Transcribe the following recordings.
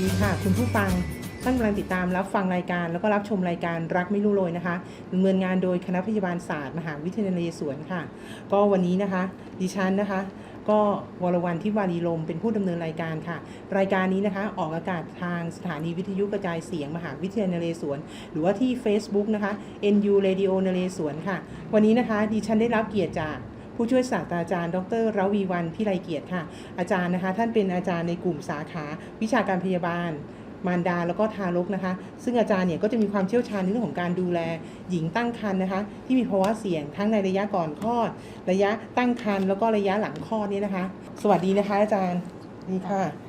ดีค่ะ คุณผู้ฟังท่านกำลังติดตามรับฟังรายการ แล้วก็รับชมรายการรักไม่รู้โรยนะคะดำเนินงานโดยคณะพยาบาลศาสตร์ มหาวิทยาลัยนเรศวรค่ะ ก็วันนี้นะคะ ดิฉันนะคะ ก็วรวรรณทิวารีลมเป็นผู้ดำเนินรายการค่ะ รายการนี้นะคะ ออกอากาศทางสถานีวิทยุกระจายเสียงมหาวิทยาลัยนเรศวรหรือว่าที่ Facebook นะคะ NU Radio นเรศวรค่ะ วันนี้นะคะดิฉันได้รับเกียรติจาก ผู้ช่วยศาสตราจารย์ ดรรวีวันพิไลเกียรติค่ะ อาจารย์นะคะ ท่านเป็นอาจารย์ในกลุ่มสาขาวิชาการพยาบาลมารดาแล้วก็ทารกนะคะ ซึ่งอาจารย์เนี่ยก็จะมีความเชี่ยวชาญในเรื่องของการดูแลหญิงตั้งครรภ์นะคะ ที่มีภาวะเสี่ยงทั้งในระยะก่อนคลอด ระยะตั้งครรภ์แล้วก็ระยะหลังคลอดนี่นะคะ สวัสดีนะคะ อาจารย์นี่ค่ะ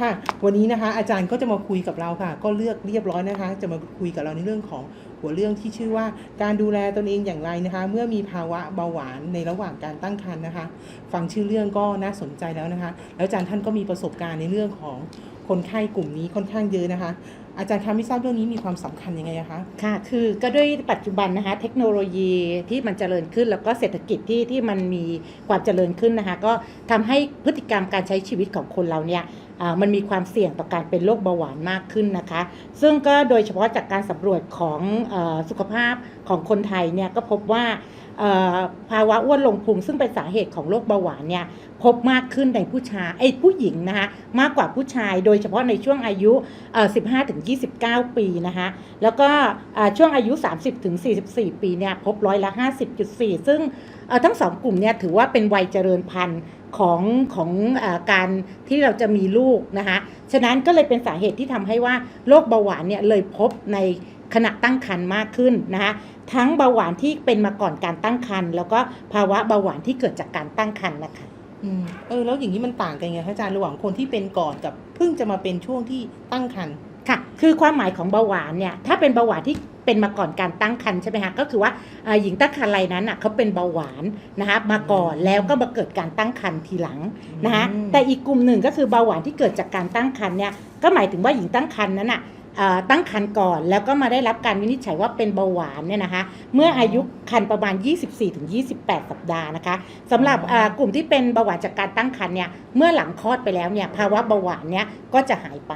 ค่ะ วันนี้นะคะ อาจารย์ก็จะมาคุยกับเราค่ะ ก็เลือกเรียบร้อยนะคะ จะมาคุยกับเราในเรื่องของหัวเรื่องที่ชื่อว่า การดูแลตนเองอย่างไรนะคะ เมื่อมีภาวะเบาหวานในระหว่างการตั้งครรภ์นะคะ ฟังชื่อเรื่องก็น่าสนใจแล้วนะคะ แล้วอาจารย์ท่านก็มีประสบการณ์ในเรื่องของ คนไข้กลุ่มนี้ค่อนข้างเยอะนะคะ อาจารย์คะไม่ทราบเรื่องนี้มีความสำคัญยังไงคะค่ะ คือก็ด้วยปัจจุบันนะคะ เทคโนโลยีที่มันเจริญขึ้น แล้วก็เศรษฐกิจที่ที่มันมีความเจริญขึ้นนะคะ ก็ทำให้พฤติกรรมการใช้ชีวิตของคนเราเนี่ยมันมีความเสี่ยงต่อการเป็นโรคเบาหวานมากขึ้นนะคะ ซึ่งก็โดยเฉพาะจากการสำรวจของอสุขภาพของคนไทยเนี่ยก็พบว่า ภาวะอ้วนลงพุงซึ่งเป็นสาเหตุของโรคเบาหวานเนี่ยพบมากขึ้นในผู้ชายไอ้ผู้หญิงนะคะมากกว่าผู้ชายโดยเฉพาะในช่วงอายุ 15-29 ปีนะคะแล้วก็ช่วงอายุ 30-44 ปีเนี่ยพบร้อยละ 50.4 ซึ่งทั้งสองกลุ่มเนี่ยถือว่าเป็นวัยเจริญพันธุ์ของของอการที่เราจะมีลูกนะคะ ฉะนั้นก็เลยเป็นสาเหตุที่ทำให้ว่าโรคเบาหวานเนี่ยเลยพบใน ขณะตั้งครรภ์มากขึ้นนะคะทั้งเบาหวานที่เป็นมาก่อนการตั้งครรภ์แล้วก็ภาวะเบาหวานที่เกิดจากการตั้งครรภ์นะคะอืมเออแล้วอย่างนี้มันต่างกันไงคะอาจารย์ระหว่างคนที่เป็นก่อนกับเพิ่งจะมาเป็นช่วงที่ตั้งครรภ์ค่ะคือความหมายของเบาหวานเนี่ยถ้าเป็นเบาหวานที่เป็นมาก่อนการตั้งครรภ์ใช่ไหมคะก็คือว่าอ่าหญิงตั้งครรภ์รายนั้นอะเขาเป็นเบาหวานนะคะมาก่อนแล้วก็มาเกิดการตั้งครรภ์ทีหลังนะคะอืมแต่อีกกลุ่มหนึ่งก็คือเบาหวานที่เกิดจากการตั้งครรภ์เนี่ยก็หมายถึงว่าหญิงตั้งครรภ์นั้นอะอ่า ตั้งครรภ์ก่อน แล้วก็มาได้รับการวินิจฉัยว่าเป็นเบาหวานเนี่ยนะคะ เมื่ออายุครรภ์ประมาณ 24-28 สัปดาห์นะคะสำหรับอ่ากลุ่มที่เป็นเบาหวานจากการตั้งครรภ์เนี่ยเมื่อหลังคลอดไปแล้วเนี่ยภาวะเบาหวานเนี่ยก็จะหายไป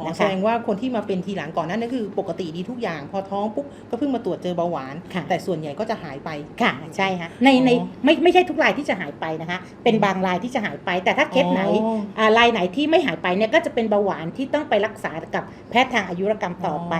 อ๋อนะคะแสดงว่าคนที่มาเป็นทีหลังก่อนนั้นนั่นคือปกติดีทุกอย่าง พอท้องปุ๊บก็เพิ่งมาตรวจเจอเบาหวานค่ะแต่ส่วนใหญ่ก็จะหายไปค่ะใช่ฮะในในอ๋อไม่ไม่ใช่ทุกรายที่จะหายไปนะคะเป็นบางรายที่จะหายไป แต่ถ้าเคสไหนอ๋ออ่ารายไหนที่ไม่หายไปเนี่ยก็จะเป็นเบาหวานที่ต้องไปรักษากับแพทย์ทางอายุรกรรมต่อไป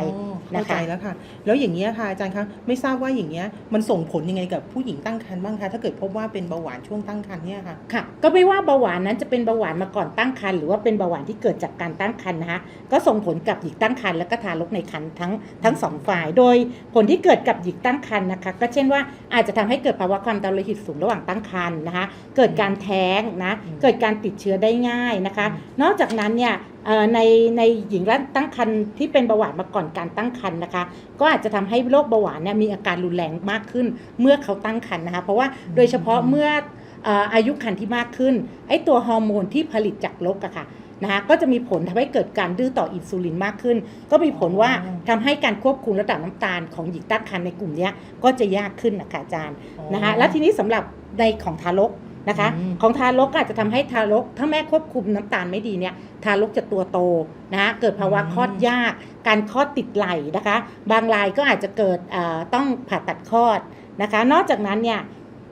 เข้านะคะใจแล้วค่ะ แล้วอย่างนี้ยค่ะอาจารย์คะไม่ทราบว่าอย่างเงี้ยมันส่งผลยังไงกับผู้หญิงตั้งครรภ์บ้างคะถ้าเกิดพบว่าเป็นเบาหวานช่วงตั้งครรภ์เนี่ยค่ะค่ะ ก็ไม่ว่าเบาหวานนั้นจะเป็นเบาหวานมาก่อนตั้งครรภ์หรือว่าเป็นเบาหวานที่เกิดจากการตั้งครรภ์นะคะก็ส่งผลกับหญิงตั้งครรภ์และก็ทารกในครรภ์ทั้งทั้งสองฝ่าย โดยผลที่เกิดกับหญิงตั้งครรภ์นะคะ ก็เช่นว่าอาจจะทำให้เกิดภาวะความดันโลหิตสูงระหว่างตั้งครรภ์นะคะ เกิดการแท้งนะ เกิดการติดเชื้อได้ง่ายนะคะ นอกจากนั้นเนี่ยในในหญิงตั้งครรภ์ที่เป็นเบาหวานมาก่อนการตั้งครรภ์นะคะ ก็อาจจะทำให้โรคเบาหวานเนี่ยมีอาการรุนแรงมากขึ้นเมื่อเขาตั้งครรภ์นะคะ เพราะว่าโดยเฉพาะเมื่ออายุครรภ์ที่มากขึ้นไอตัวฮอร์โมนที่ผลิตจากลกอะค่ะ นะคะก็จะมีผลทำให้เกิดการดื้อต่ออินซูลินมากขึ้น ก็มีผลว่าอ๋อทำให้การควบคุมระดับน้ำตาลของหญิงตั้งครรภ์ในกลุ่มเนี้ยก็จะยากขึ้นนะคะอาจารย์นะคะแล้วทีนี้สำหรับในของทารกนะคะอืมของทารกก็อาจจะทำให้ทารก ถ้าแม่ควบคุมน้ำตาลไม่ดีเนี่ยทารกจะตัวโตนะคะเกิดภาวะคลอดยาก การคลอดติดไหลนะคะ บางรายก็อาจจะเกิดเอ่อต้องผ่าตัดคลอดนะคะ นอกจากนั้นเนี่ย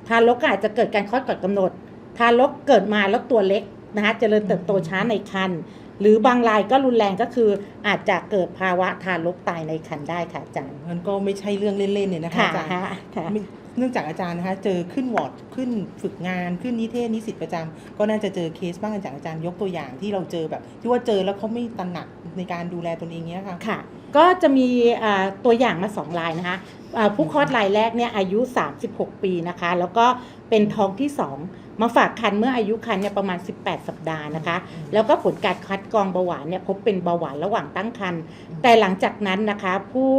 ทารกก็อาจจะเกิดการคลอดก่อนกำหนด ทารกเกิดมาแล้วตัวเล็ก นะคะเจริญเติบโตช้าในครรภ์หรือบางรายก็รุนแรงก็คืออาจจะเกิดภาวะทารกตายในครรภ์ได้ค่ะอาจารย์มันก็ไม่ใช่เรื่องเล่นๆเนี่ยนะคะค่ะอาจารย์ค่ะค่ะไม่เนื่องจากอาจารย์นะคะเจอขึ้นวอร์ดขึ้นฝึกงานขึ้นนิเทศนิสิตประจำก็น่าจะเจอเคสบ้างอาจารย์อาจารย์ยกตัวอย่างที่เราเจอแบบ ที่ว่าเจอแล้วเขาไม่ตระหนักในการดูแลตนเองเนี้ยค่ะค่ะ ก็จะมีตัวอย่างมาสองรายนะคะผู้คลอดรายแรกเนี่ยอายุ 36 ปีนะคะ แล้วก็เป็นท้องที่ 2 มาฝากคันเมื่ออายุคันเนี่ยประมาณ 18 สัปดาห์นะคะ แล้วก็ผลการคัดกรองเบาหวานเนี่ยพบเป็นเบาหวานระหว่างตั้งครรภ์แต่หลังจากนั้นนะคะผู้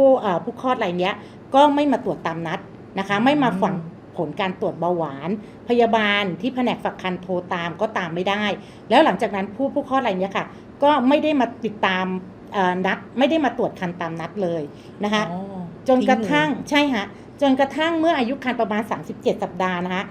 ผู้คลอดรายเนี้ยก็ไม่มาตรวจตามนัดนะคะ ไม่มาฝังผลการตรวจเบาหวาน พยาบาลที่แผนกฝักคันโทรตามก็ตามไม่ได้ แล้วหลังจากนั้นผู้ผู้คลอดรายเนี้ยค่ะ ก็ไม่ได้มาติดตาม นัดไม่ได้มาตรวจคันตามนัดเลยนะคะอ๋อจนกระทั่งทิ้เลยใช่ฮะจนกระทั่งเมื่ออายุครรภ์ประมาณ 37 สัปดาห์นะคะ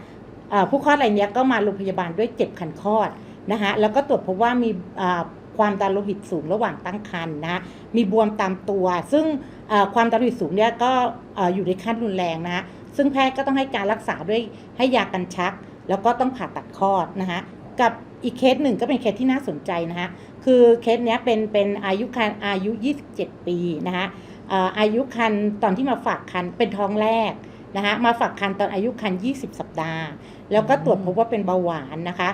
เอ่อผู้คลอดรายเนี้ยก็มาโรงพยาบาลด้วยเจ็บคันคลอดนะคะแล้วก็ตรวจพบว่ามีอ่าความดันโลหิตสูงระหว่างตั้งครรภ์นะมีบวมตามตัว ซึ่งเอ่อความดันโลหิตสูงเนี่ยก็เอ่ออยู่ในขั้นรุนแรงนะซึ่งแพทย์ก็ต้องให้การรักษาด้วยให้ยากันชัก แล้วก็ต้องผ่าตัดคลอดนะคะ กับอีกเคสหนึ่งก็เป็นเคสที่น่าสนใจนะคะคือเคสเนี้ยเป็นเป็นอายุคันอายุ 27 ปีนะคะเอ่ออายุคันตอนที่มาฝากคันเป็นท้องแรกนะคะมาฝากคันตอนอายุคัน20 สัปดาห์ แล้วก็ตรวจพบว่าเป็นเบาหวานนะคะ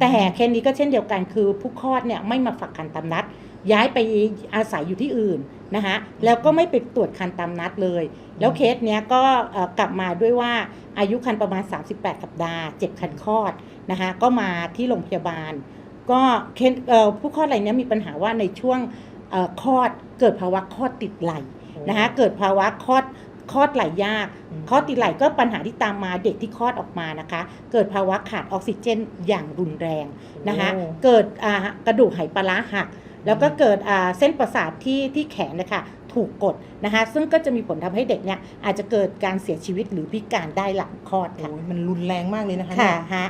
แต่เคสนี้ก็เช่นเดียวกันคือผู้คลอดเนี่ยไม่มาฝากคันตามนัด ย้ายไปอาศัยอยู่ที่อื่นนะคะแล้วก็ไม่ไปตรวจคันตามนัดเลย แล้วเคสเนี้ยก็เอ่อกลับมาด้วยว่าอายุคันประมาณ 38 สัปดาห์เจ็บคันคลอดนะคะก็มาที่โรงพยาบาล ก็เคสเอ่อผู้คลอดรายเนี้ยมีปัญหาว่าในช่วงเอ่อคลอดเกิดภาวะคลอดติดไหลนะคะเกิดภาวะคลอดคลอดไหลยากอืมคลอดติดไหลก็ปัญหาที่ตามมาเด็กที่คลอดออกมานะคะ เกิดภาวะขาดออกซิเจนอย่างรุนแรงนะคะโอ้เกิดอ่ากระดูกไหปลาร้าหัก แล้วก็เกิดอ่าเส้นประสาทที่ที่แขนนะคะถูกกดนะคะซึ่งก็จะมีผลทำให้เด็กเนี่ยอาจจะเกิดการเสียชีวิตหรือพิการได้หลังคลอดค่ะโอ้ยมันรุนแรงมากเลยนะคะค่ะเนี่ยฮะ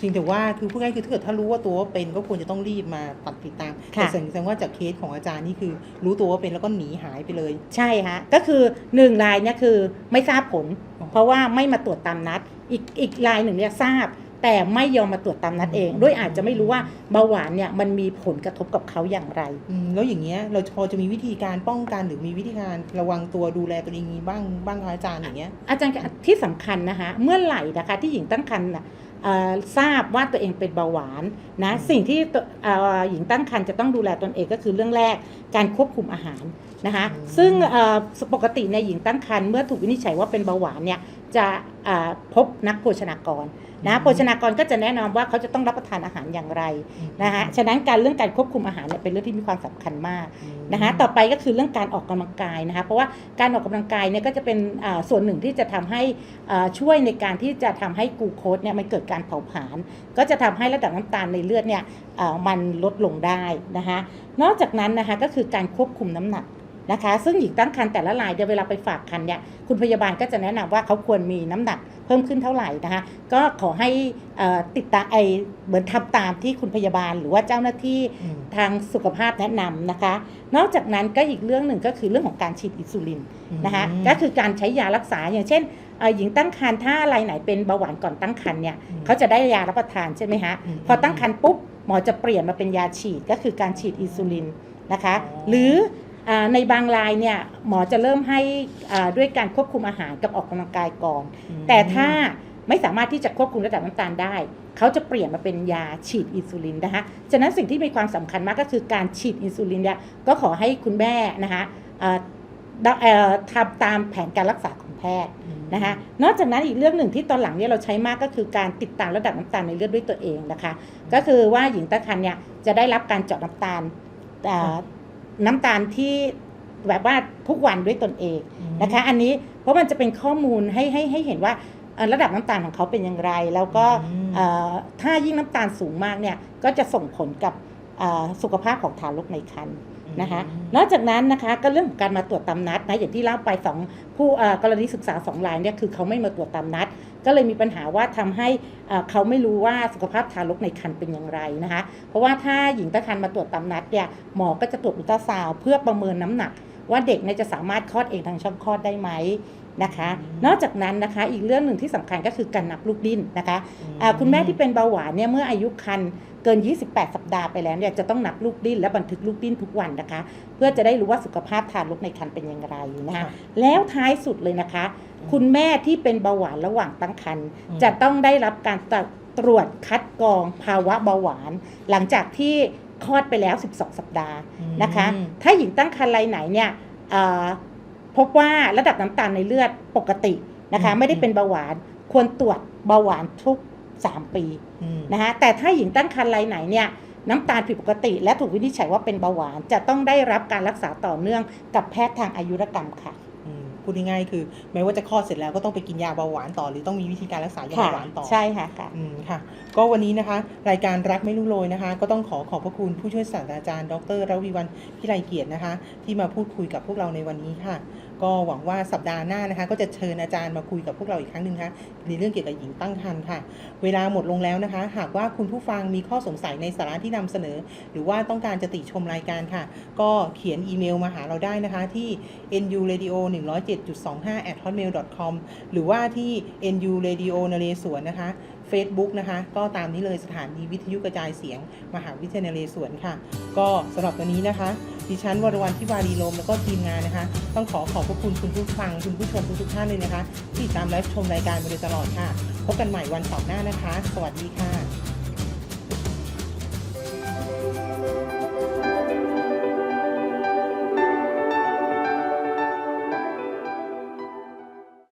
จริงแต่ว่าคือพูดง่ายๆคือถ้าเกิดถ้ารู้ว่าตัวว่าเป็นก็ควรจะต้องรีบมาตัดติดตามค่ะแต่แสดงว่าจากเคสของอาจารย์นี่คือ รู้ตัวว่าเป็นแล้วก็หนีหายไปเลย ใช่ฮะก็คือหนึ่งรายเนี่ยคือไม่ทราบผลอ๋อเพราะว่าไม่มาตรวจตามนัด อีกอีกรายหนึ่งเนี่ยทราบ แต่ไม่ยอมมาตรวจตามนัดเองอืมด้วยอาจจะไม่รู้ว่าเบาหวานเนี่ยมันมีผลกระทบกับเขาอย่างไร อืมแล้วอย่างเงี้ยเราพอจะมีวิธีการป้องกันหรือมีวิธีการระวังตัวดูแลตัวเองยังไงบ้างบ้างคะอาจารย์อย่างเงี้ย อาจารย์ที่สำคัญนะคะเมื่อไหร่นะคะที่หญิงตั้งครรภ์น่ะเอ่อทราบว่าตัวเองเป็นเบาหวานนะอืมสิ่งที่ตัวเอ่อหญิงตั้งครรภ์จะต้องดูแลตนเองก็คือเรื่องแรกการควบคุมอาหารนะคะซึ่งเอ่อปกติในยหญิงตั้งครรภ์เมื่อถูกวินิจฉัยว่าเป็นเบาหวานเนี่ย จะเอ่อพบนักโภชนากรนะโภชนากรก็จะแนะนำว่าเขาจะต้องรับประทานอาหารอย่างไรนะคะฉะนั้นการเรื่องการควบคุมอาหารเนี่ยเป็นเรื่องที่มีความสำคัญมากนะคะต่อไปก็คือเรื่องการออกกำลังกายนะคะเพราะว่าการออกกำลังกายเนี่ยก็จะเป็นอ่าส่วนหนึ่งที่จะทำให้อ่าช่วยในการที่จะทำให้กลูโคสเนี่ยมันเกิดการเผาผลาญก็จะทำให้ระดับน้ำตาลในเลือดเนี่ยอ่ามันลดลงได้นะคะนอกจากนั้นนะคะก็คือการควบคุมน้ำหนัก นะคะ ซึ่งหญิงตั้งครรภ์แต่ละรายเดี๋ยวเวลาไปฝากครรภ์เนี่ยคุณพยาบาลก็จะแนะนำว่าเขาควรมีน้ำหนักเพิ่มขึ้นเท่าไหร่นะคะ ก็ขอให้เอ่อติดตามไอเหมือนทำตามที่คุณพยาบาล หรือว่าเจ้าหน้าที่อืมทางสุขภาพแนะนำนะคะ นอกจากนั้นก็อีกเรื่องหนึ่งก็คือเรื่องของการฉีดอินซูลินนะคะอืมก็คือการใช้ยารักษาอย่างเช่นเอ่อหญิงตั้งครรภ์ถ้ารายไหนเป็นเบาหวานก่อนตั้งครรภ์เนี่ยอืมเขาจะได้ยารับประทานใช่ไหมฮะอืมพอตั้งครรภ์ปุ๊บหมอจะเปลี่ยนมาเป็นยาฉีดก็คือการฉีดอินซูลินนะคะอ๋อหรืออ่า ในบางรายเนี่ยหมอจะเริ่มให้อ่าด้วยการควบคุมอาหารกับออกกำลังกายก่อนอืมแต่ถ้าไม่สามารถที่จะควบคุมระดับน้ำตาลได้ เขาจะเปลี่ยนมาเป็นยาฉีดอินซูลินนะคะฉะนั้นสิ่งที่มีความสำคัญมากก็คือการฉีดอินซูลินเนี่ยก็ขอให้คุณแม่นะคะเอ่อดเอ่อทำตามแผนการรักษาของแพทย์นะคะนอกจากนั้นอีกเรื่องหนึ่งที่ตอนหลังเนี่ยเราใช้มากก็คือการติดตามระดับน้ำตาลในเลือดด้วยตัวเองนะคะ ก็คือว่าหญิงตั้งครรภ์เนี่ยจะได้รับการเจาะน้ำตาลเอ่อ น้ำตาลที่แบบว่าทุกวันด้วยตนเองนะคะ อันนี้เพราะมันจะเป็นข้อมูลให้ให้ให้เห็นว่าเอ่อระดับน้ำตาลของเขาเป็นอย่างไร แล้วก็อืมเอ่อถ้ายิ่งน้ำตาลสูงมากเนี่ยก็จะส่งผลกับเอ่อสุขภาพของทารกในครรภ์ นะคะ นอกจากนั้นนะคะก็เรื่องของการมาตรวจตามนัดนะอย่างที่เล่าไปสองผู้เอ่อกรณีศึกษาสองรายเนี่ยคือเขาไม่มาตรวจตามนัด ก็เลยมีปัญหาว่าทำให้เอ่อเขาไม่รู้ว่าสุขภาพทารกในครรภ์เป็นอย่างไรนะคะ เพราะว่าถ้าหญิงตั้งครรภ์มาตรวจตามนัดเนี่ยหมอก็จะตรวจอุลตราซาวด์เพื่อประเมินน้ำหนัก ว่าเด็กเนี่ยจะสามารถคลอดเองทางช่องคลอดได้ไหมนะคะอืมนอกจากนั้นนะคะอีกเรื่องหนึ่งที่สำคัญก็คือการนับลูกดิ้นนะคะอ่าคุณแม่ที่เป็นเบาหวานเนี่ยเมื่ออายุครรภ์ เกิน 28 สัปดาห์ไปแล้วเนี่ยจะต้องนับลูกดิ้นและบันทึกลูกดิ้นทุกวันนะคะ เพื่อจะได้รู้ว่าสุขภาพทารกในครรภ์เป็นอย่างไรนะคะค่ะแล้วท้ายสุดเลยนะคะอืมคุณแม่ที่เป็นเบาหวานระหว่างตั้งครรภ์อืมจะต้องได้รับการตรวจคัดกรองภาวะเบาหวาน หลังจากที่คลอดไปแล้ว 12 สัปดาห์นะคะอืมถ้าหญิงตั้งครรภ์รายไหนเนี่ยเอ่อพบว่าระดับน้ำตาลในเลือดปกตินะคะอืมไม่ได้เป็นเบาหวาน ควรตรวจเบาหวานทุก 3 ปีอืมนะคะแต่ถ้าหญิงตั้งครรภ์รายไหนเนี่ยน้ำตาลผิดปกติ และถูกวินิจฉัยว่าเป็นเบาหวาน จะต้องได้รับการรักษาต่อเนื่องกับแพทย์ทางอายุรกรรมค่ะอืมพูดง่ายๆคือแม้ว่าจะคลอดเสร็จแล้วก็ต้องไปกินยาเบาหวานต่อ หรือต้องมีวิธีการรักษายาค่ะเบาหวานต่อใช่ค่ะค่ะอืมค่ะ ก็วันนี้นะคะ รายการรักไม่รู้โรยนะคะ ก็ต้องขอขอบพระคุณผู้ช่วยศาสตราจารย์ ดรระวีวันพิไลเกียรตินะคะ ที่มาพูดคุยกับพวกเราในวันนี้ค่ะ ก็หวังว่าสัปดาห์หน้านะคะ ก็จะเชิญอาจารย์มาคุยกับพวกเราอีกครั้งหนึ่งนะคะในเรื่องเกี่ยวกับหญิงตั้งครรภ์ค่ะ เวลาหมดลงแล้วนะคะ หากว่าคุณผู้ฟังมีข้อสงสัยในสาระที่นำเสนอ หรือว่าต้องการจะติชมรายการค่ะ ก็เขียนอีเมลมาหาเราได้นะคะที่ nuradio 107.25 at hotmail com หรือว่าที่ nu radio นเรศวรนะคะ Facebook นะคะ ก็ตามนี้เลยสถานีวิทยุกระจายเสียง มหาวิทยาลัยนเรศวรค่ะ ก็สำหรับวันนี้นะคะ ดิฉันวรวรรณทิวารีลมแล้วก็ทีมงานนะคะ ต้องขอขอบพระคุณคุณผู้ฟังคุณผู้ชมทุกๆท่านเลยนะคะ ที่ติดตามและชมรายการมาโดยตลอดค่ะ พบกันใหม่วันเสาร์หน้านะคะ สวัสดีค่ะ